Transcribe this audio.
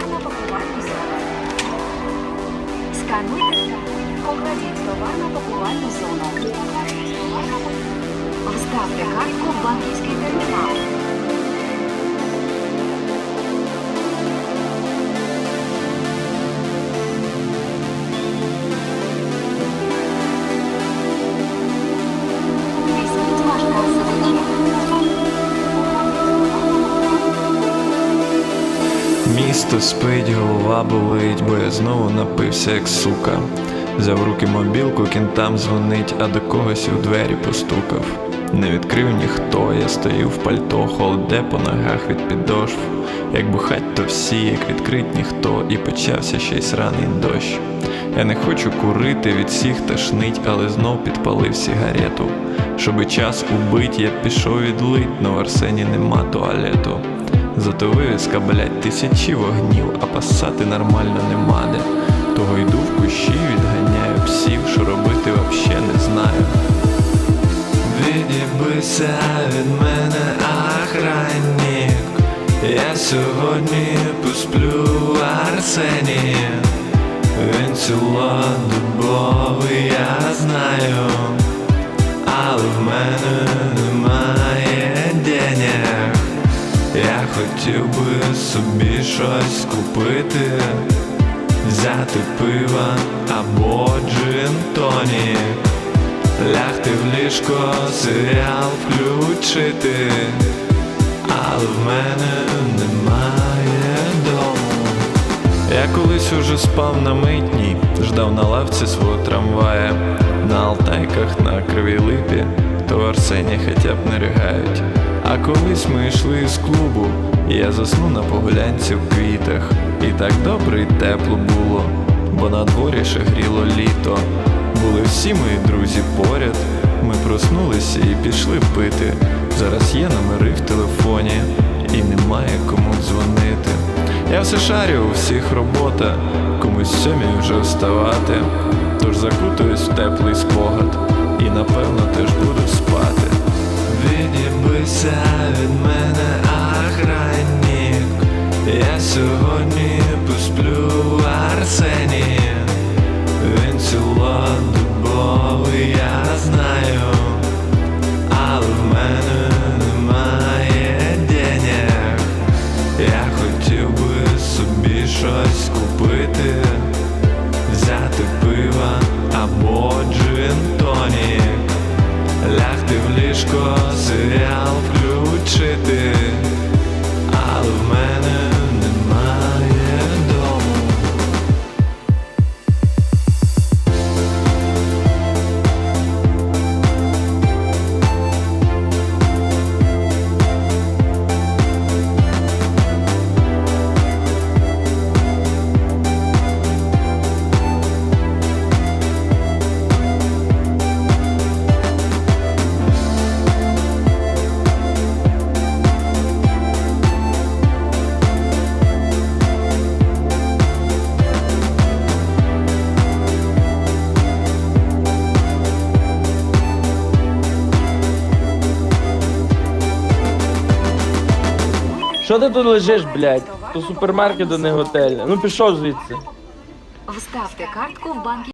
на пакувальну зону. Скануйте та покладіть слова на пакувальну зону. Покладіть слова на пакувальну зону. Вставте картку в банківський термінал. Місто спить, голова болить, бо я знову напився, як сука. Взяв руки мобілку, кінтам дзвонить, а до когось у двері постукав. Не відкрив ніхто, я стою в пальто, холоде по ногах від підошв. Як бухать, то всі, як відкрить ніхто, і почався ще й сраний дощ. Я не хочу курити від всіх тошнить, але знов підпалив сигарету. Щоби час убить, я пішов відлить, но в Арсені нема туалету. Зато вивіска, блять, тисячі вогнів, а пасати нормально нема де. Того йду в кущі, відганяю псів, що робити вообще не знаю. Відібися від мене охранник Я сьогодні посплю в Арсені Він цілодобовий, я знаю, але в мене хотів би собі щось купити, взяти пива або джин тонік. Лягти в ліжко, серіал включити, але в мене немає дому. Я колись уже спав на митній, ждав на лавці свого трамвая, на алтайках на кривій липі, Арсені хоча б не ригають. А колись ми йшли з клубу, я заснув на погулянці в квітах. І так добре і тепло було, бо на дворі ще гріло літо. Були всі мої друзі поряд. Ми проснулися і пішли пити. Зараз є номери в телефоні, і немає кому дзвонити. Я все шарю у всіх робота, комусь сьомій вже вставати. Тож закутуюсь в теплий спогад і напевно теж буду спати. Відібися від мене охранник Я сьогодні посплю в Арсені Що ти тут лежиш, блядь? То супермаркет, а не готель. Ну пішов звідси. Вставте картку в банківський